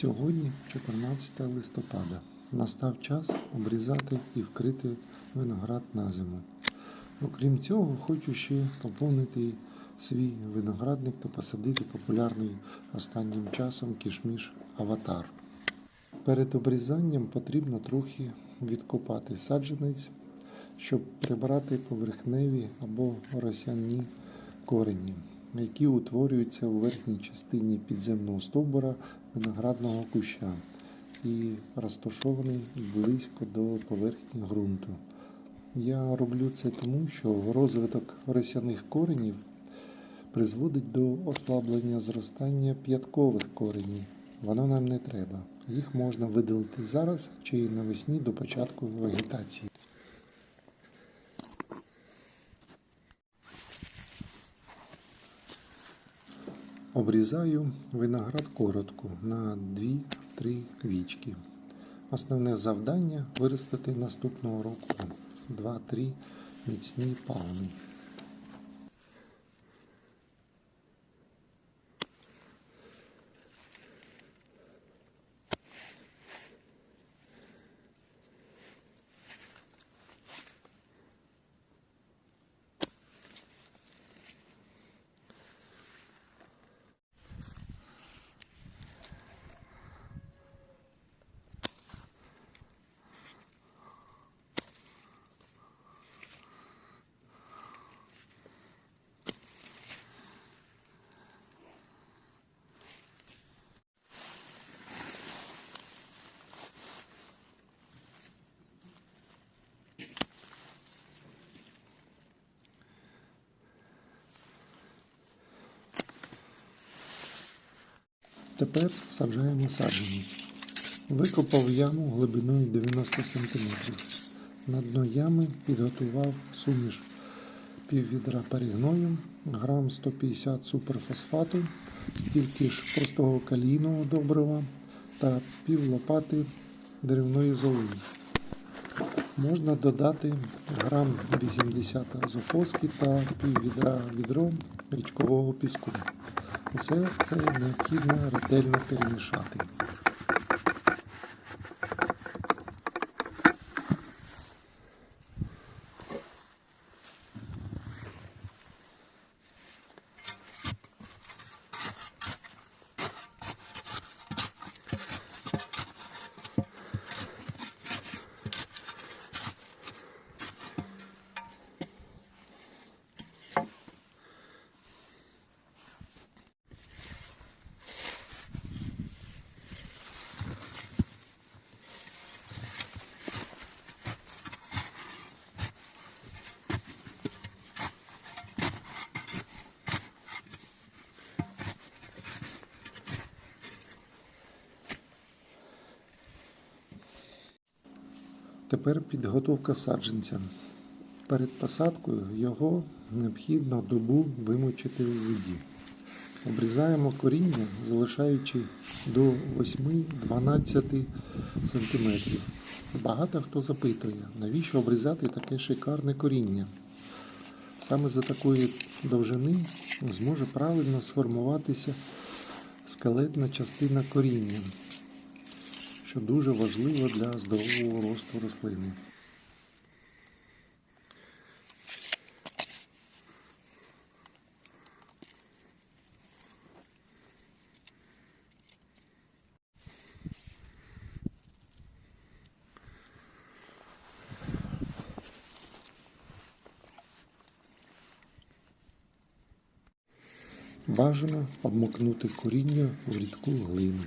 Сьогодні 14 листопада. Настав час обрізати і вкрити виноград на зиму. Окрім цього, хочу ще поповнити свій виноградник та посадити популярний останнім часом кішміш аватар. Перед обрізанням потрібно трохи відкопати саджанець, щоб прибрати поверхневі або росяні корені, які утворюються у верхній частині підземного стовбура виноградного куща і розташований близько до поверхні ґрунту. Я роблю це тому, що розвиток росяних коренів призводить до ослаблення зростання п'яткових коренів. Воно нам не треба. Їх можна видалити зараз чи навесні до початку вегетації. Обрізаю виноград коротко на 2-3 вічки. Основне завдання виростити наступного року 2-3 міцні пагони. Тепер саджаємо саджанець. Викопав яму глибиною 90 см. На дно ями підготував суміш пів відра перегною, грам 150 суперфосфату, стільки ж простого калійного добрива та пів лопати деревної золи. Можна додати грам 80 азофоски та пів відра відро річкового піску. Усе це необхідно ретельно перемішати. Тепер підготовка саджанця. Перед посадкою його необхідно добу вимочити у воді. Обрізаємо коріння, залишаючи до 8-12 см. Багато хто запитує, навіщо обрізати таке шикарне коріння. Саме за такої довжини зможе правильно сформуватися скелетна частина коріння, що дуже важливо для здорового росту рослини. Бажано обмокнути коріння в рідку глину.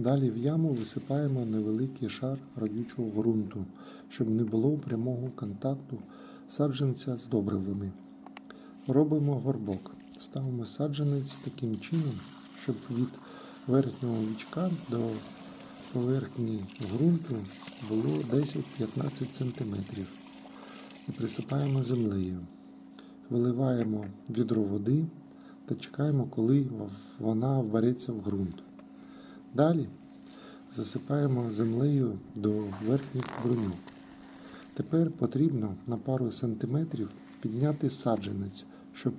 Далі в яму висипаємо невеликий шар родючого ґрунту, щоб не було прямого контакту саджанця з добривами. Робимо горбок. Ставимо саджанець таким чином, щоб від верхнього вічка до поверхні ґрунту було 10-15 см. І присипаємо землею. Виливаємо відро води та чекаємо, коли вона вбереться в ґрунт. Далі засипаємо землею до верхніх бруньок. Тепер потрібно на пару сантиметрів підняти саджанець, щоб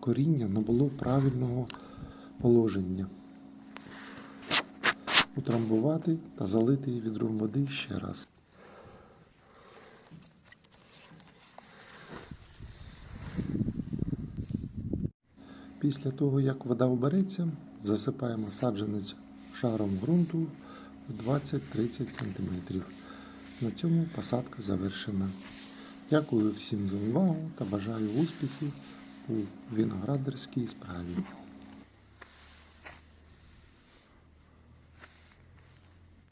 коріння набуло правильного положення. Утрамбувати та залити відром води ще раз. Після того, як вода обереться, засипаємо саджанець шаром ґрунту в 20-30 см. На цьому посадка завершена. Дякую всім за увагу та бажаю успіхів у виноградарській справі.